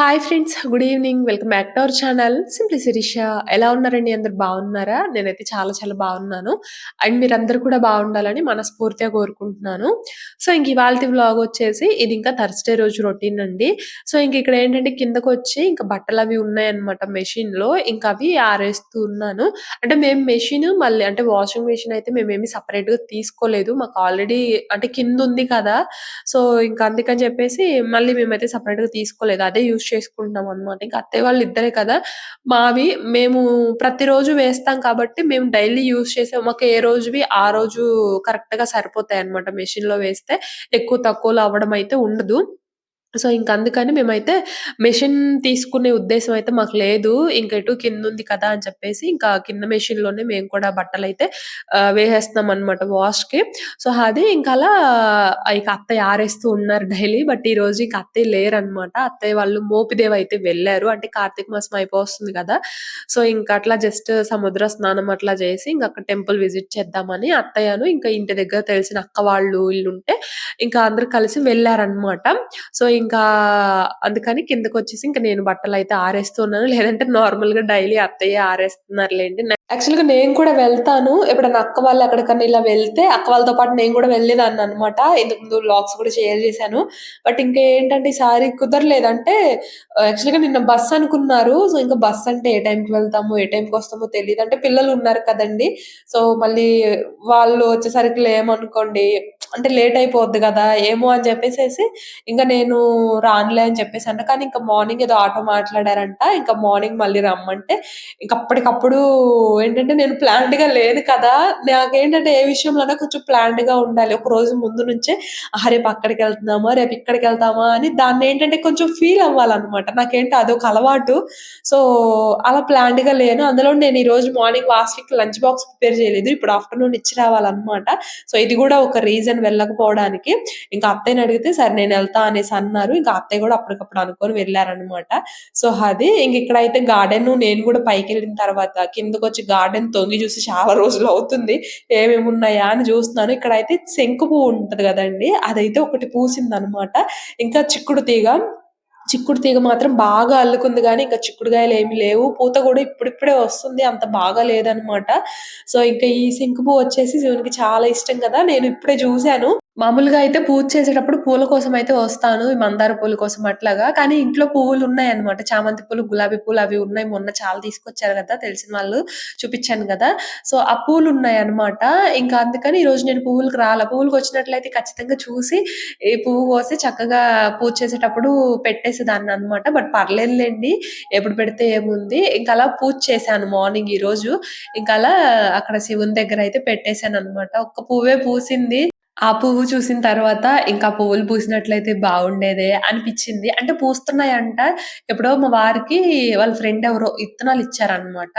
Hi friends good evening welcome back to our channel simply Sirisha ఎలా ఉన్నారండి? అందరు బాగున్నారా? నేనైతే చాలా చాలా బాగున్నాను. అండ్ మీరందరూ కూడా బాగుండాలని మనస్ఫూర్తిగా కోరుకుంటున్నాను. సో ఇంక ఇవాళ వ్లాగ్ వచ్చేసి ఇది ఇంకా థర్స్డే రోజు రొటీన్ అండి. సో ఇంక ఇక్కడ ఏంటంటే కిందకు వచ్చి ఇంకా బట్టలు అవి ఉన్నాయన్నమాట మెషిన్లో. ఇంకా అవి ఆరేస్తూ ఉన్నాను. అంటే మేము మెషిన్ మళ్ళీ అంటే వాషింగ్ మెషిన్ అయితే మేమేమి సపరేట్గా తీసుకోలేదు. మాకు ఆల్రెడీ అంటే కింద ఉంది కదా. సో ఇంకా అందుకని చెప్పేసి మళ్ళీ మేమైతే సపరేట్గా తీసుకోలేదు. అదే యూస్ చేసుకుంటున్నాం అన్నమాట. ఇంకా అత్తయ్య వాళ్ళు ఇద్దరే కదా. మావి మేము ప్రతిరోజు వేస్తాం కాబట్టి మేము డైలీ యూస్ చేసే మాకు ఏ రోజువి ఆ రోజు కరెక్ట్గా సరిపోతాయి అన్నమాట. మెషిన్లో వేస్తే ఎక్కువ తక్కువలో అవ్వడం అయితే ఉండదు. సో ఇంక అందుకని మేమైతే మెషిన్ తీసుకునే ఉద్దేశం అయితే మాకు లేదు. ఇంక ఎటు కిందుంది కదా అని చెప్పేసి ఇంకా కింద మెషిన్లోనే మేము కూడా బట్టలైతే ఆహ్, వాష్ వాష్‌కి. సో, అది ఇంకలా ఇక అత్తయ్య ఆరేస్తూ ఉన్నారు డైలీ. బట్ ఈరోజు ఇంక అత్తయ్య లేరన్నమాట అత్తయ్య వాళ్ళు మోపిదేవి వెళ్ళారు. అంటే కార్తీక మాసం అయిపోవస్తుంది కదా! సో, ఇంక అట్లా జస్ట్ సముద్ర స్నానం అట్లా చేసి ఇంక అక్కడ టెంపుల్ విజిట్ చేద్దామని అత్తయ్యను ఇంకా ఇంటి దగ్గర తెలిసిన అక్క వాళ్ళు ఈళ్ళుంటే ఇంకా అందరూ కలిసి వెళ్ళారనమాట. సో ఇంకా అందుకని కిందకొచ్చేసి ఇంకా నేను బట్టలు అయితే ఆరేస్తున్నాను. లేదంటే నార్మల్గా డైలీ అత్తయ్య యాక్చువల్గా నేను కూడా వెళ్తాను. ఎప్పుడైనా అక్క వాళ్ళు ఎక్కడికన్నా ఇలా వెళ్తే అక్క వాళ్ళతో పాటు నేను కూడా వెళ్ళేదాన్ననమాట. ఇంతకుముందు లాక్స్ కూడా షేర్ చేశాను. బట్ ఇంకా ఏంటంటే ఈసారి కుదరలేదు. అంటే యాక్చువల్‌గా నిన్న బస్ అనుకున్నారు. సో, ఇంకా బస్ అంటే ఏ టైంకి వెళ్తాము ఏ టైంకొస్తామో తెలియదు అంటే పిల్లలు ఉన్నారు కదండి సో, మళ్ళీ వాళ్ళు వచ్చేసరికి లేమనుకోండి అంటే లేట్ అయిపోద్ది కదా! ఏమో అని చెప్పేసేసి ఇంకా నేను రానులే అని చెప్పేసి అన్న కానీ ఇంకా మార్నింగ్ ఏదో ఆటో మాట్లాడారంట. ఇంకా మార్నింగ్ మళ్ళీ రమ్మంటే ఇంక అప్పటికప్పుడు ఏంటంటే నేను ప్లాన్డ్‌గా లేదు కదా! నాకేంటంటే ఏ విషయంలోనే కొంచెం ప్లాన్డ్‌గా ఉండాలి. ఒక రోజు ముందు నుంచే ఆహా! రేపు అక్కడికెళ్తున్నామా, రేపు ఇక్కడికి వెళ్తామా అని దాన్ని ఏంటంటే కొంచెం ఫీల్ అవ్వాలన్నమాట. నాకేంటో అదొక అలవాటు. సో, అలా ప్లాన్డ్‌గా లేను. అందులో నేను ఈ రోజు మార్నింగ్ వాస్విక్ లంచ్ బాక్స్ ప్రిపేర్ చేయలేదు. ఇప్పుడు ఆఫ్టర్‌నూన్ ఇచ్చి రావాలన్నమాట. సో, ఇది కూడా ఒక రీజన్ వెళ్ళకపోవడానికి. ఇంకా అత్తయ్యని అడిగితే సరే నేను వెళ్తా అనేసి అనుకున్నారు ఇంకా అత్తయ్య కూడా అప్పటికప్పుడు అనుకొని వెళ్ళారన్నమాట. సో, అది ఇంక ఇక్కడైతే గార్డెన్ నేను కూడా పైకి వెళ్ళిన తర్వాత కిందకొచ్చి గార్డెన్ తొంగి చూసి చాలా రోజులు అవుతుంది ఏమేమి ఉన్నాయా అని చూస్తున్నాను. ఇక్కడైతే శంకు పువ్వు ఉంటది కదండి అదైతే ఒకటి పూసింది అనమాట ఇంకా చిక్కుడు తీగ చిక్కుడు తీగ మాత్రం బాగా అల్లుకుంది కానీ ఇంకా చిక్కుడుగాయలేమి లేవు. పూత కూడా ఇప్పుడిప్పుడే వస్తుంది. అంత బాగా లేదనమాట. సో, ఇంకా ఈ శంకు పువ్వు వచ్చేసి శివునికి చాలా ఇష్టం కదా నేను ఇప్పుడే చూశాను మామూలుగా అయితే పూజ చేసేటప్పుడు పూల కోసం అయితే వస్తాను. ఈ మందార పూల కోసం అట్లాగా. కానీ ఇంట్లో పువ్వులు ఉన్నాయి అనమాట చామంతి పూలు, గులాబీ పూలు అవి ఉన్నాయి. మొన్న చాలా తీసుకొచ్చారు కదా తెలిసిన వాళ్ళు చూపించాను కదా సో, ఆ పూలు ఉన్నాయి అనమాట ఇంకా అందుకని ఈ రోజు నేను పువ్వులకు రాల పువ్వులకు వచ్చినట్లయితే ఖచ్చితంగా చూసి ఈ పువ్వు కోసి చక్కగా పూజ చేసేటప్పుడు పెట్టేసేదాన్ననమాట. బట్ పర్లేదులేండి ఎప్పుడు పెడితే ఏముంది. ఇంకా అలా పూజ చేశాను మార్నింగ్ ఈ రోజు ఇంకా అలా అక్కడ శివుని దగ్గర అయితే పెట్టేసాననమాట. ఒక్క పువ్వే పూసింది. ఆ పువ్వు చూసిన తర్వాత ఇంకా పువ్వులు పూసినట్లయితే బాగుండేదే అనిపించింది అంటే పూస్తున్నాయంట. ఎప్పుడో మా వారికి వాళ్ళ ఫ్రెండ్ ఎవరో ఇత్తనాలు ఇచ్చారనమాట.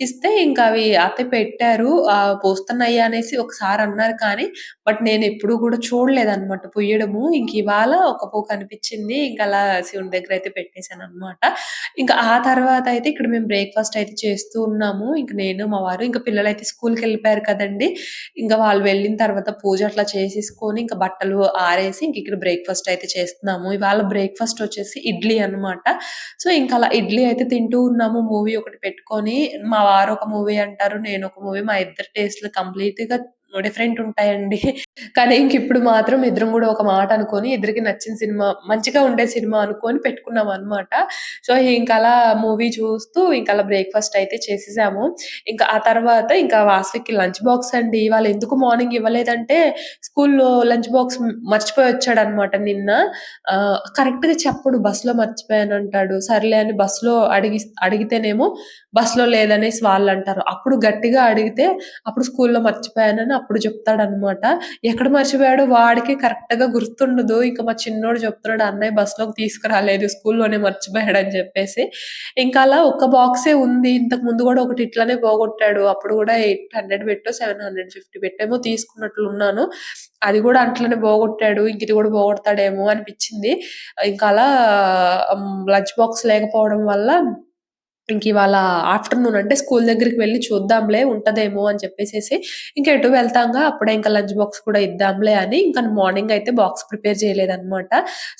ఇస్తే ఇంకా అవి అత్తయ్య పెట్టారు. ఆ పూస్తున్నాయి అనేసి ఒకసారి అన్నారు కానీ, బట్ నేను ఎప్పుడు కూడా చూడలేదనమాట పుయ్యడము. ఇంక ఇవాళ ఒక పువ్వు కనిపించింది ఇంకా అలా శివుని దగ్గర అయితే పెట్టేసాననమాట. ఇంకా ఆ తర్వాత అయితే ఇక్కడ మేము బ్రేక్‌ఫాస్ట్ అయితే చేస్తూ ఉన్నాము. ఇంక నేను, మా వారు ఇంకా పిల్లలు అయితే స్కూల్కి వెళ్ళిపోయారు కదండీ! ఇంకా వాళ్ళు వెళ్ళిన తర్వాత పూజ అట్లా చేసేసుకొని ఇంకా బట్టలు ఆరేసి ఇంక ఇక్కడ బ్రేక్‌ఫాస్ట్ అయితే చేస్తున్నాము. ఇవాళ బ్రేక్‌ఫాస్ట్ వచ్చేసి ఇడ్లీ అన్నమాట. సో, ఇంకా అలా ఇడ్లీ అయితే తింటూ ఉన్నాము. మూవీ ఒకటి పెట్టుకొని మా వారు ఒక మూవీ అంటారు. నేను ఒక మూవీ. మా ఇద్దరు టేస్ట్‌లు కంప్లీట్‌గా డిఫరెంట్ ఉంటాయండి. కానీ ఇంక ఇప్పుడు మాత్రం ఇద్దరం కూడా ఒక మాట అనుకొని ఇద్దరికి నచ్చిన సినిమా మంచిగా ఉండే సినిమా అనుకొని పెట్టుకున్నాం అనమాట సో, ఇంకలా మూవీ చూస్తూ ఇంకలా బ్రేక్‌ఫాస్ట్ అయితే చేసేసాము. ఇంకా ఆ తర్వాత ఇంకా వాసవికి లంచ్ బాక్స్ అండి. ఇవాళ ఎందుకు మార్నింగ్ ఇవ్వలేదంటే స్కూల్‌లో లంచ్ బాక్స్ మర్చిపోయి వచ్చాడు అనమాట నిన్న. కరెక్ట్‌గా చెప్పడు బస్సులో మర్చిపోయాను అంటాడు సర్లే అని బస్సులో అడిగి అడిగితేనేమో బస్సులో లేదనేసి వాళ్ళు అంటారు అప్పుడు గట్టిగా అడిగితే అప్పుడు స్కూల్‌లో మర్చిపోయానని అప్పుడు చెప్తాడన్నమాట. ఎక్కడ మర్చిపోయాడు వాడికి కరెక్ట్గా గుర్తుండదు. ఇంకా మా చిన్నోడు చెప్తున్నాడు అన్నయ్య బస్‌లోకి తీసుకురాలేదు స్కూల్‌లోనే అని చెప్పేసి. ఇంకా అలా ఒక్క బాక్సే ఉంది. ఇంతకు ముందు కూడా ఒకటి ఇట్లానే పోగొట్టాడు. అప్పుడు కూడా ఎయిట్ హండ్రెడ్ పెట్టో, 750 పెట్టేమో తీసుకున్నట్లున్నాను. అది కూడా అట్లనే పోగొట్టాడు. ఇంక ఇది కూడా పోగొడతాడేమో అనిపించింది ఇంకా అలా లంచ్ బాక్స్ లేకపోవడం వల్ల ఇంక ఇవాళ ఆఫ్టర్‌నూన్ అంటే స్కూల్ దగ్గరికి వెళ్ళి చూద్దాంలే ఉంటదేమో అని చెప్పేసేసి ఇంకా ఎటు వెళ్తాంగా అప్పుడే ఇంకా లంచ్ బాక్స్ కూడా ఇద్దాంలే అని ఇంకా మార్నింగ్ అయితే బాక్స్ ప్రిపేర్ చేయలేదన్నమాట.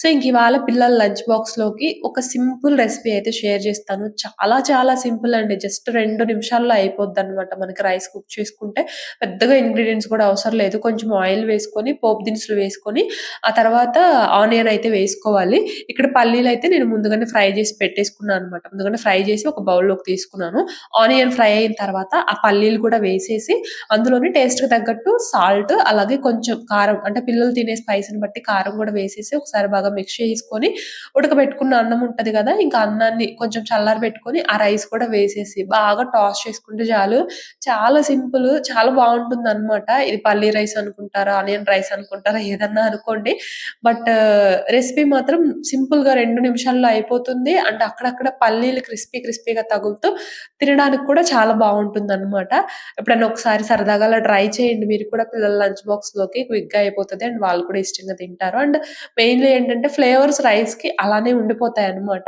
సో ఇంక ఇవాళ పిల్లల లంచ్ బాక్స్లోకి ఒక సింపుల్ రెసిపీ అయితే షేర్ చేస్తాను. చాలా చాలా సింపుల్ అండి. జస్ట్ రెండు నిమిషాల్లో అయిపోద్దనమాట. మనకి రైస్ కుక్ చేసుకుంటే పెద్దగా ఇంగ్రీడియంట్స్ కూడా అవసరం లేదు. కొంచెం ఆయిల్ వేసుకొని, పోపు దినుసులు వేసుకొని, ఆ తర్వాత ఆనియన్ అయితే వేసుకోవాలి. ఇక్కడ పల్లీలు అయితే నేను ముందుగానే ఫ్రై చేసి పెట్టేసుకున్నాను అనమాట. ముందుగానే ఫ్రై చేసి ఒక ఒక బౌల్‌లోకి తీసుకున్నాను. ఆనియన్ ఫ్రై అయిన తర్వాత ఆ పల్లీలు కూడా వేసేసి అందులోని టేస్ట్‌కి తగ్గట్టు సాల్ట్ అలాగే కొంచెం కారం అంటే పిల్లలు తినే స్పైస్‌ని బట్టి కారం కూడా వేసేసి ఒకసారి బాగా మిక్స్ చేసుకొని ఉడకబెట్టుకున్న అన్నం ఉంటుంది కదా! ఇంకా అన్నాన్ని కొంచెం చల్లారి పెట్టుకొని ఆ రైస్ కూడా వేసేసి బాగా టాస్ చేసుకుంటే చాలు. చాలా సింపుల్ చాలా బాగుంటుంది అనమాట ఇది పల్లీ రైస్ అనుకుంటారా, ఆనియన్ రైస్ అనుకుంటారా ఏదన్నా అనుకోండి. బట్ రెసిపీ మాత్రం సింపుల్గా రెండు నిమిషాల్లో అయిపోతుంది. అండ్ అక్కడక్కడ పల్లీలు క్రిస్పీ క్రిస్పీగా తగులుతూ తినడానికి కూడా చాలా బాగుంటుంది అనమాట ఎప్పుడైనా ఒకసారి సరదాగా అలా ట్రై చేయండి. మీరు కూడా పిల్లల లంచ్ బాక్స్లోకి క్విక్గా అయిపోతుంది అండ్ వాళ్ళు కూడా ఇష్టంగా తింటారు. అండ్ మెయిన్‌లీ ఏంటంటే ఫ్లేవర్స్ రైస్కి అలానే ఉండిపోతాయి అనమాట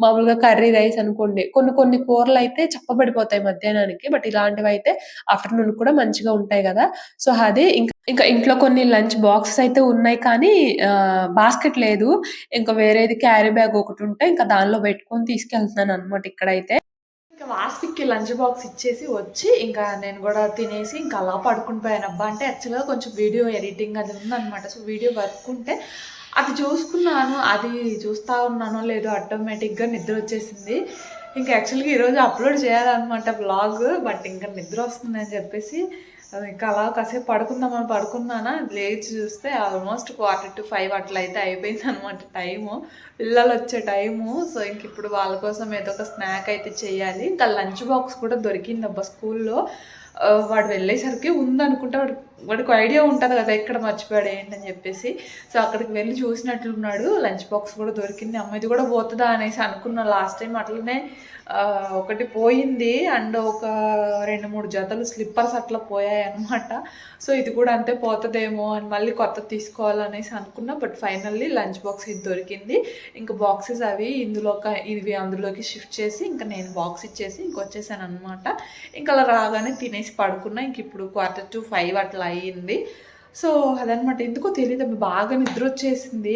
మామూలుగా కర్రీ రైస్ అనుకోండి. కొన్ని కొన్ని కూరలు అయితే చప్పబడిపోతాయి మధ్యాహ్నానికి. బట్ ఇలాంటివి అయితే ఆఫ్టర్‌నూన్ కూడా మంచిగా ఉంటాయి కదా. సో, అది ఇంకా ఇంకా ఇంట్లో కొన్ని లంచ్ బాక్సెస్ అయితే ఉన్నాయి కానీ ఆహ్, బాస్కెట్ లేదు. ఇంకా వేరేది క్యారీ బ్యాగ్ ఒకటుంటే ఇంకా దానిలో పెట్టుకొని తీసుకెళ్తున్నాననమాట ఇక్కడైతే. ఇంకా వాస్విక్‌కి లంచ్ బాక్స్ ఇచ్చేసి వచ్చి, ఇంకా నేను కూడా తినేసి ఇంకా అలా పడుకొని పోయానబ్బా! అంటే యాక్చువల్‌గా కొంచెం వీడియో ఎడిటింగ్ అది ఉందనమాట. సో, వీడియో వర్క్ ఉంటే అది చూసుకున్నాను. అది చూస్తా ఉన్నానో లేదో ఆటోమేటిక్‌గా నిద్ర వచ్చేసింది ఇంకా యాక్చువల్‌గా ఈరోజు అప్‌లోడ్ చేయాలనమాట వ్లాగ్. బట్ ఇంకా నిద్ర వస్తుందని చెప్పేసి ఇంకా అలా కాసేపు పడుకుందామని పడుకున్నానా, లేచి చూస్తే ఆల్మోస్ట్ 4:45 అట్లా అయితే అయిపోయింది అనమాట టైము. పిల్లలు వచ్చే టైము. సో, ఇంక ఇప్పుడు వాళ్ళ కోసం ఏదో ఒక స్నాక్ అయితే చేయాలి. ఇంకా లంచ్ బాక్స్ కూడా దొరికిందబ్బా స్కూల్‌లో. వాడు వెళ్ళేసరికి ఉందనుకుంటే వాడు వాడికి ఐడియా ఉంటుంది కదా! ఎక్కడ మర్చిపోయాడు ఏంటని చెప్పేసి. సో, అక్కడికి వెళ్ళి చూసినట్లున్నాడు. లంచ్ బాక్స్ కూడా దొరికింది. అమ్మ ఇది కూడా పోతుందా అనేసి అనుకున్నా లాస్ట్ టైం అట్లనే ఒకటి పోయింది. అండ్ ఒక 2, 3 జతలు స్లిప్పర్స్ అట్లా పోయాయి అనమాట సో, ఇది కూడా అంతే పోతుందేమో అని మళ్ళీ కొత్తది తీసుకోవాలనేసి అనుకున్నా. బట్ ఫైనల్లీ లంచ్ బాక్స్ ఇది దొరికింది. ఇంకా బాక్సెస్ అవి ఇందులోక ఇవి అందులోకి షిఫ్ట్ చేసి ఇంకా నేను బాక్స్ ఇచ్చేసి ఇంకొచ్చేసాను అనమాట ఇంకా అలా రాగానే తినేసి పడుకున్నా. ఇంక ఇప్పుడు 4:45 అట్లా అయింది. సో, అదనమాట. ఎందుకో తెలియదు బాగా నిద్ర వచ్చేసింది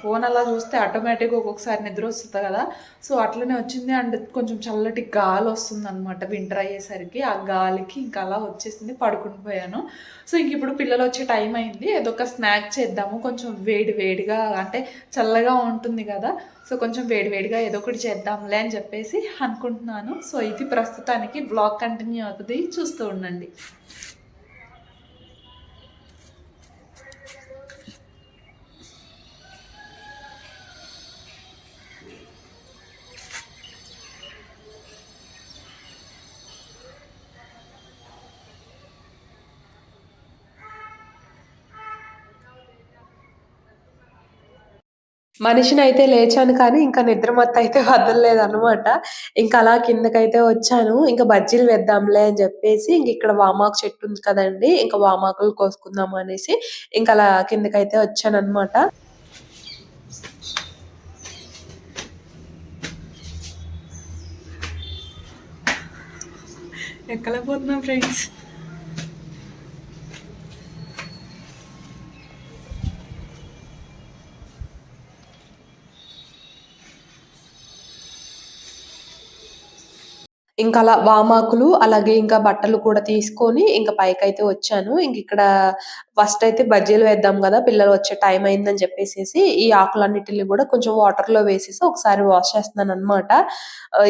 ఫోన్ అలా చూస్తే ఆటోమేటిక్‌గా ఒక్కొక్కసారి నిద్ర వస్తుంది కదా! సో, అట్లనే వచ్చింది. అండ్ కొంచెం చల్లటి గాలి వస్తుందనమాట వింటర్ అయ్యేసరికి. ఆ గాలికి ఇంక అలా వచ్చేసింది. పడుకుని పోయాను. సో, ఇంక ఇప్పుడు పిల్లలు వచ్చే టైం అయింది. ఏదో ఒక స్నాక్ చేద్దాము. కొంచెం వేడి వేడిగా అంటే చల్లగా ఉంటుంది కదా! సో, కొంచెం వేడి వేడిగా ఏదో ఒకటి చేద్దాంలే అని చెప్పేసి అనుకుంటున్నాను. సో, ఇది ప్రస్తుతానికి బ్లాగ్ కంటిన్యూ అవుతుంది చూస్తూ ఉండండి. మనిషిని అయితే లేచాను కానీ ఇంకా నిద్ర మొత్తం అయితే వదలలేదు అనమాట ఇంకా అలా కిందకైతే వచ్చాను. ఇంకా బజ్జీలు వేద్దాంలే అని చెప్పేసి ఇంక ఇక్కడ వామాకు చెట్టు ఉంది కదండి ఇంకా వామాకులు కోసుకుందాం అనేసి ఇంకా అలా కిందకైతే ఎక్కడ ఎక్కలేకపోతున్నాం ఫ్రెండ్స్. ఇంకా అలా వామాకులు, అలాగే ఇంకా బట్టలు కూడా తీసుకొని ఇంకా పైకైతే వచ్చాను. ఇంకిక్కడ ఫస్ట్ అయితే బజ్జీలు వేద్దాం కదా పిల్లలు వచ్చే టైం అయిందని చెప్పేసేసి ఈ ఆకులన్నిటిని కూడా కొంచెం వాటర్లో వేసేసి ఒకసారి వాష్ చేస్తున్నాను అనమాట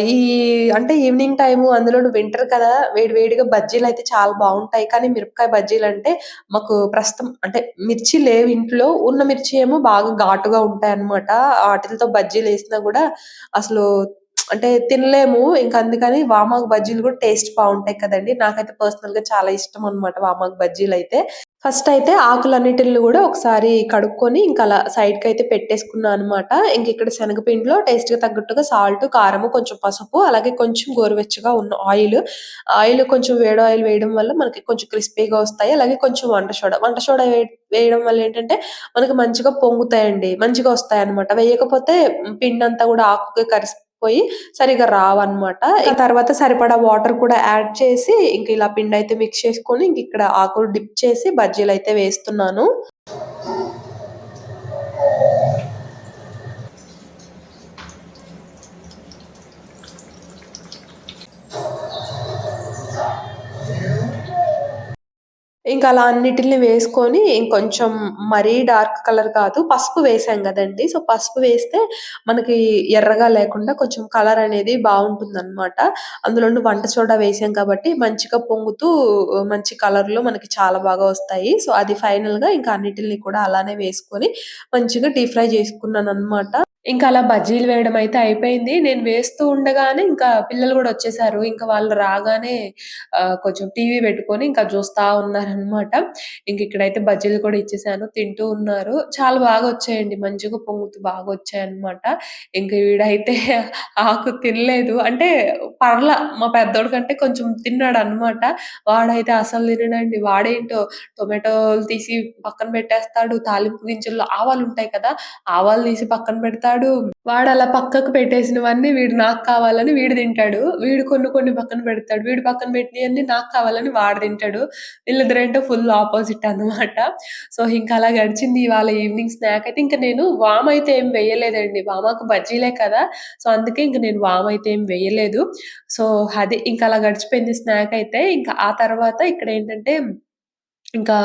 ఈ అంటే ఈవినింగ్ టైము అందులో వింటర్ కదా! వేడి వేడిగా బజ్జీలు అయితే చాలా బాగుంటాయి కానీ మిరపకాయ బజ్జీలు అంటే మాకు ప్రస్తుతం అంటే మిర్చి లేవు ఇంట్లో. ఉన్న మిర్చి ఏమో బాగా ఘాటుగా ఉంటాయి అన్నమాట ఆటిలతో బజ్జీలేసినా కూడా అసలు అంటే తినలేము. ఇంకా అందుకని వామాకు బజ్జీలు కూడా టేస్ట్ బాగుంటాయి కదండి నాకైతే పర్సనల్‌గా చాలా ఇష్టం అన్నమాట వామాకు అయితే ఫస్ట్ అయితే ఆకులన్నిటిని కూడా ఒకసారి కడుక్కొని ఇంకా అలా సైడ్కి అయితే పెట్టేసుకున్నాను అనమాట. ఇంక ఇక్కడ శనగపిండిలో టేస్ట్‌కి తగ్గట్టుగా సాల్ట్, కారము, కొంచెం పసుపు, అలాగే కొంచెం గోరువెచ్చగా ఉన్న ఆయిల్. ఆయిల్ కొంచెం వేడి ఆయిల్ వేయడం వల్ల మనకి కొంచెం క్రిస్పీగా వస్తాయి. అలాగే కొంచెం వంట సోడా. వంట సోడా వేయడం వల్ల ఏంటంటే మనకి మంచిగా పొంగుతాయండి. మంచిగా వస్తాయన్నమాట. వేయకపోతే పిండి అంతా కూడా ఆకుకి కరిసి పోయి సరిగ్గా రావన్నమాట. తర్వాత సరిపడా వాటర్ కూడా యాడ్ చేసి ఇంక ఇలా పిండి అయితే మిక్స్ చేసుకొని ఇంక ఇక్కడ ఆకులు డిప్ చేసి బజ్జీలు అయితే వేస్తున్నాను. ఇంకా అలా అన్నిటిని వేసుకొని ఇంకొంచెం మరీ డార్క్ కలర్ కాదు పసుపు వేసాం కదండి సో, పసుపు వేస్తే మనకి ఎర్రగా లేకుండా కొంచెం కలర్ అనేది బావుంటుందనమాట. అందులోని వంట సోడా వేసాం కాబట్టి మంచిగా పొంగుతూ మంచి కలర్‌లో మనకి చాలా బాగా వస్తాయి. సో, అది ఫైనల్‌గా ఇంకా అన్నిటిని కూడా అలానే వేసుకొని మంచిగా డీప్ ఫ్రై చేసుకున్నాను అనమాట ఇంకా అలా బజ్జీలు వేయడం అయితే అయిపోయింది. నేను వేస్తూ ఉండగానే ఇంకా పిల్లలు కూడా వచ్చేసారు. ఇంకా వాళ్ళు రాగానే కొంచెం టీవీ పెట్టుకొని ఇంకా చూస్తా ఉన్నారనమాట. ఇంక ఇక్కడైతే బజ్జీలు కూడా ఇచ్చేసాను. తింటూ ఉన్నారు. చాలా బాగా వచ్చాయండి. మంచిగా పొంగుతూ బాగా వచ్చాయన్నమాట. ఇంక వీడైతే ఆకు తినలేదు. అంటే పర్లా మా పెద్దోడి కంటే కొంచెం తిన్నాడు అనమాట వాడైతే అసలు తినడండి. వాడేంటో టొమాటోలు తీసి పక్కన పెట్టేస్తాడు. తాలింపు గింజల్లో ఆవాలుంటాయి కదా! ఆవాలు తీసి పక్కన పెడతాడు. వాడలా పక్కకు పెట్టేసినవన్నీ వీడు నాకు కావాలని వీడు తింటాడు. వీడు కొన్ని కొన్ని పక్కన పెడతాడు. వీడు పక్కన పెట్టినవన్నీ నాకు కావాలని వాడు తింటాడు. వీళ్ళిద్దరేంటో ఫుల్ ఆపోజిట్ అన్నమాట. సో, ఇంకా అలా గడిచింది ఇవాళ ఈవినింగ్ స్నాక్ అయితే. ఇంకా నేను వామ్ అయితే ఏం వేయలేదండి. వామాకు బజ్జీలే కదా! సో, అందుకే ఇంకా నేను వామ్ అయితే ఏం వేయలేదు. సో, అది ఇంకా అలా గడిచిపోయింది స్నాక్ అయితే. ఇంకా ఆ తర్వాత ఇక్కడ ఏంటంటే ఇంకా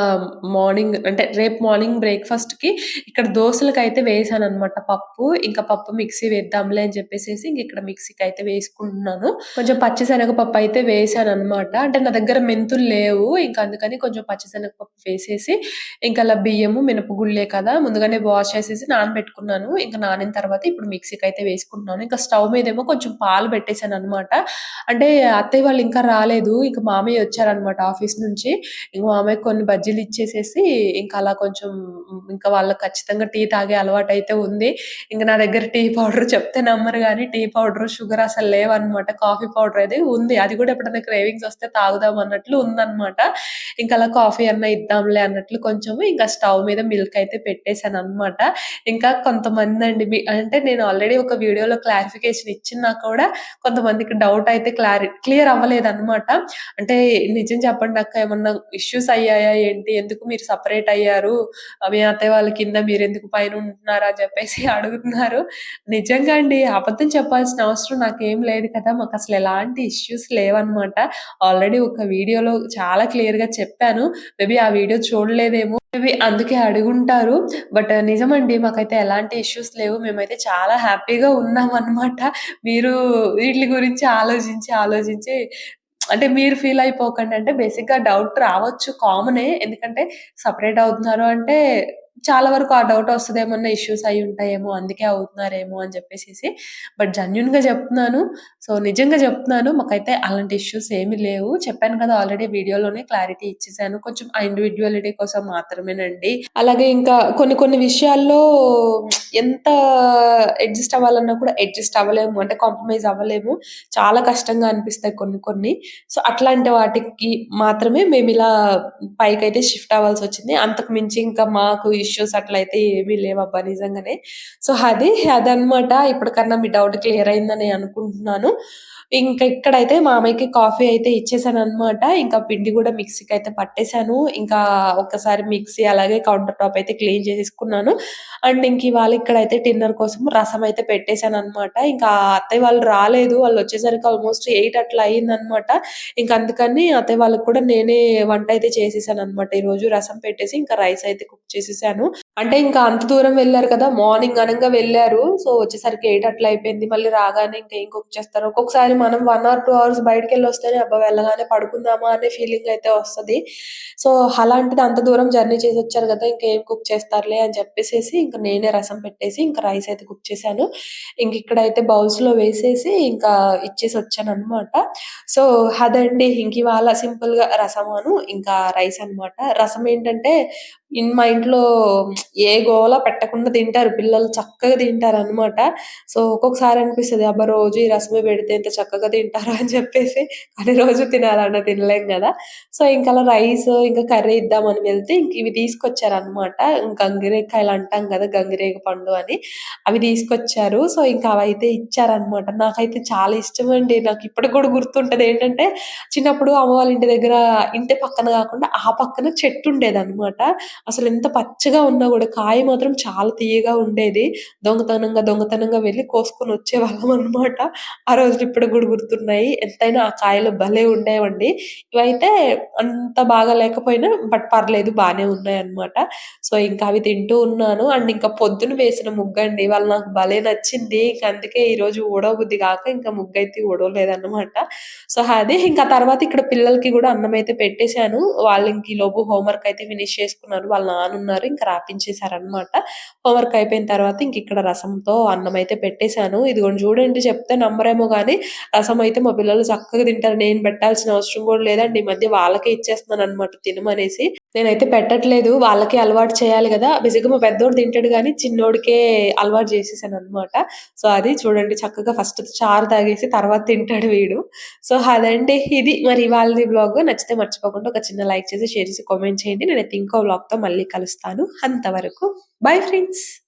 మార్నింగ్ అంటే రేపు మార్నింగ్ బ్రేక్‌ఫాస్ట్‌కి ఇక్కడ దోసలకైతే వేసాననమాట పప్పు. ఇంకా పప్పు మిక్సీ వేద్దాంలే అని చెప్పేసేసి ఇంక ఇక్కడ మిక్సీకైతే వేసుకుంటున్నాను. కొంచెం పచ్చిశనగపప్పు అయితే వేసాననమాట. అంటే నా దగ్గర మెంతులు లేవు. ఇంక అందుకని కొంచెం పచ్చిశనగపప్పు వేసేసి ఇంక అలా బియ్యము, మినపగుళ్ళే కదా! ముందుగానే వాష్ చేసేసి నానబెట్టుకున్నాను. ఇంక నానిన తర్వాత ఇప్పుడు మిక్సీకైతే వేసుకుంటున్నాను. ఇంకా స్టవ్ మీదేమో కొంచెం పాలు పెట్టేసాననమాట. అంటే అత్తయ్య వాళ్ళు ఇంకా రాలేదు. ఇంక మామయ్య వచ్చారనమాట ఆఫీస్ నుంచి. ఇంక మామయ్య కొన్ని బజ్జీలు ఇచ్చేసేసి ఇంకా అలా కొంచెం ఇంకా వాళ్ళకి ఖచ్చితంగా టీ తాగే అలవాటు అయితే ఉంది. ఇంకా నా దగ్గర టీ పౌడర్ చెప్తే నమ్మరు కానీ టీ పౌడర్, షుగర్ అసలు లేవన్నమాట. కాఫీ పౌడర్ అది ఉంది. అది కూడా ఎప్పుడైనా క్రేవింగ్స్ వస్తే తాగుదాం అన్నట్లు ఉందన్నమాట. ఇంకా అలా కాఫీ అన్నా ఇద్దాంలే అన్నట్లు కొంచెం ఇంకా స్టవ్ మీద మిల్క్ అయితే పెట్టేశాను అనమాట ఇంకా కొంతమంది అండి అంటే నేను ఆల్రెడీ ఒక వీడియోలో క్లారిఫికేషన్ ఇచ్చినా కూడా కొంతమందికి డౌట్ అయితే క్లారి క్లియర్ అవ్వలేదు అనమాట అంటే నిజం చెప్పండి నాకు ఏమన్నా ఇష్యూస్ అయ్యాయి ఏంటి? ఎందుకు మీరు సపరేట్ అయ్యారు? మీ అత్తయ్య వాళ్ళ కింద మీరు ఎందుకు పైన ఉంటున్నారు అని చెప్పేసి అడుగుతున్నారు. నిజంగా అండి అబద్ధం చెప్పాల్సిన అవసరం నాకేం లేదు కదా! మాకు అసలు ఎలాంటి ఇష్యూస్ లేవన్నమాట. ఆల్రెడీ ఒక వీడియోలో చాలా క్లియర్‌గా చెప్పాను. మేబీ ఆ వీడియో చూడలేదేమో. మేబీ అందుకే అడుగుంటారు. బట్ నిజమండి మాకైతే ఎలాంటి ఇష్యూస్ లేవు. మేమైతే చాలా హ్యాపీగా ఉన్నామన్నమాట. మీరు వీటి గురించి ఆలోచించి, ఆలోచించి అంటే మీరు ఫీల్ అయిపోకండి. అంటే బేసిక్‌గా డౌట్ రావచ్చు కామనే. ఎందుకంటే సపరేట్ అవుతున్నారు అంటే చాలా వరకు ఆ డౌట్ వస్తుంది ఏమన్నా ఇష్యూస్ అయి ఉంటాయేమో, అందుకే అవుతున్నారేమో అని చెప్పేసి బట్ జెన్యూన్‌గా చెప్తున్నాను. సో, నిజంగా చెప్తున్నాను. మాకైతే అలాంటి ఇష్యూస్ ఏమి లేవు. చెప్పాను కదా! ఆల్రెడీ వీడియోలోనే క్లారిటీ ఇచ్చేసాను. కొంచెం ఆ ఇండివిజువాలిటీ కోసం మాత్రమేనండి. అలాగే ఇంకా కొన్ని కొన్ని విషయాల్లో ఎంత అడ్జస్ట్ అవ్వాలన్నా కూడా అడ్జస్ట్ అవ్వలేము. అంటే కాంప్రమైజ్ అవ్వలేము. చాలా కష్టంగా అనిపిస్తాయి కొన్ని కొన్ని. సో, అట్లాంటి వాటికి మాత్రమే మేము ఇలా పైకైతే షిఫ్ట్ అవ్వాల్సి వచ్చింది అంతకు మించి ఇంకా మాకు ఇష్యూస్ అట్లయితే ఏమీ లేవబ్బా నిజంగానే. సో, అది అదనమాట. ఇప్పటికన్నా మీ డౌట్ క్లియర్ అయిందని అనుకుంటున్నాను. ఇంకా ఇక్కడైతే మామయ్యకి కాఫీ అయితే ఇచ్చేసాను అనమాట ఇంకా పిండి కూడా మిక్సీకి అయితే పట్టేశాను ఇంకా ఒకసారి మిక్సీ అలాగే కౌంటర్ టాప్ అయితే క్లీన్ చేసేసుకున్నాను. అండ్ ఇంక ఇవాళ ఇక్కడైతే డిన్నర్ కోసం రసం అయితే పెట్టేసాననమాట. ఇంకా అత్తయ్య వాళ్ళు రాలేదు. వాళ్ళు వచ్చేసరికి ఆల్మోస్ట్ ఎయిట్ అట్లా అయిందనమాట. ఇంకా అందుకని అత్తయ్య వాళ్ళకి కూడా నేనే వంట అయితే చేసేసాను అనమాట ఈరోజు రసం పెట్టేసి ఇంకా రైస్ అయితే కుక్ చేసేసాను. అంటే ఇంకా అంత దూరం వెళ్ళారు కదా! మార్నింగ్ అనంగా వెళ్ళారు. సో, వచ్చేసరికి ఎయిట్ అట్లా అయిపోయింది. మళ్ళీ రాగానే ఇంకా ఏం కుక్ చేస్తారు. ఒక్కొక్కసారి మనం వన్ ఆర్ టూ అవర్స్ బయటికెళ్ళొస్తేనే అబ్బా! వెళ్ళగానే పడుకుందామా అనే ఫీలింగ్ అయితే వస్తది. సో, అలాంటిది అంత దూరం జర్నీ చేసి వచ్చారు కదా! ఇంకా ఏం కుక్ చేస్తారులే అని చెప్పేసేసి ఇంకా నేనే రసం పెట్టేసి ఇంకా రైస్ అయితే కుక్ చేశాను. ఇంక ఇక్కడైతే బౌల్స్‌లో వేసేసి ఇంకా ఇచ్చేసి వచ్చాను అనమాట సో, అదండి ఇంక ఇవాళ సింపుల్‌గా రసమును ఇంకా రైస్ అనమాట. రసం ఏంటంటే ఇన్ మా ఇంట్లో ఏ గోల పెట్టకుండా తింటారు పిల్లలు చక్కగా తింటారు అనమాట సో, ఒక్కొక్కసారి అనిపిస్తది అబ్బా! రోజు ఈ రసమే పెడితే ఎంత చక్కగా తింటారా అని చెప్పేసి కానీ రోజు తినాలన్నా తినలేం కదా సో, ఇంకా అలా రైస్ ఇంకా కర్రీ ఇద్దామని వెళ్తే ఇంక ఇవి తీసుకొచ్చారనమాట. గంగిరేకాయలు అంటాం కదా గంగిరేగ పండు అని అవి తీసుకొచ్చారు. సో, ఇంకా అవైతే ఇచ్చారనమాట. నాకైతే చాలా ఇష్టం అండి నాకు ఇప్పటికి కూడా గుర్తుంటది ఏంటంటే చిన్నప్పుడు అమ్మ వాళ్ళ ఇంటి దగ్గర ఇంటి పక్కన కాకుండా ఆ పక్కన చెట్టు ఉండేదనమాట. అసలు ఎంత పచ్చగా ఉన్నా కూడా కాయ మాత్రం చాలా తియ్యగా ఉండేది. దొంగతనంగా, దొంగతనంగా వెళ్ళి కోసుకొని వచ్చేవాళ్ళం అనమాట. ఆ రోజులు ఇప్పుడు కూడా గుర్తున్నాయి. ఎంతైనా ఆ కాయలు భలే ఉండేవండి. ఇవైతే అంత బాగా లేకపోయినా బట్ పర్లేదు బానే ఉన్నాయన్నమాట. సో, ఇంకా అవి తింటూ ఉన్నాను. అండ్ ఇంకా పొద్దున వేసిన ముగ్గండి. వాళ్ళు నాకు భలే నచ్చింది. ఇంకా అందుకే ఈరోజు ఊడవబుద్ధి కాక ఇంకా ముగ్గయితే ఊడవలేదన్నమాట. సో, అదే ఇంకా తర్వాత ఇక్కడ పిల్లలకి కూడా అన్నం అయితే వాళ్ళు ఇంక లోపు హోంవర్క్ అయితే ఫినిష్ చేసుకున్నారు. వాళ్ళ నాన్నున్నారు. ఇంకా రాపించేశారనమాట హోంవర్క్ అయిపోయిన తర్వాత ఇంక ఇక్కడ రసంతో అన్నం అయితే పెట్టేశాను ఇదిగోండి చూడండి చెప్తే నమ్మరేమో కానీ రసం అయితే మా పిల్లలు చక్కగా తింటారు. నేను పెట్టాల్సిన అవసరం కూడా లేదండి. ఈ మధ్య వాళ్ళకే ఇచ్చేస్తున్నాను అనమాట తినమనేసి. నేనైతే పెట్టట్లేదు. వాళ్ళకి అలవాటు చేయాలి కదా బేసిక్‌గా మా పెద్దోడు తింటాడు కానీ చిన్నోడికే అలవాటు చేసేసాను అనమాట సో, అది చూడండి చక్కగా ఫస్ట్ చారు తాగేసి తర్వాత తింటాడు వీడు. సో, అదండి ఇది మరి ఇవాళ బ్లాగ్ నచ్చితే మర్చిపోకుండా ఒక చిన్న లైక్ చేసి, షేర్ చేసి, కామెంట్ చేయండి. నేనైతే ఇంకో బ్లాగ్తో మళ్ళీ కలుస్తాను. అంతవరకు బై ఫ్రెండ్స్.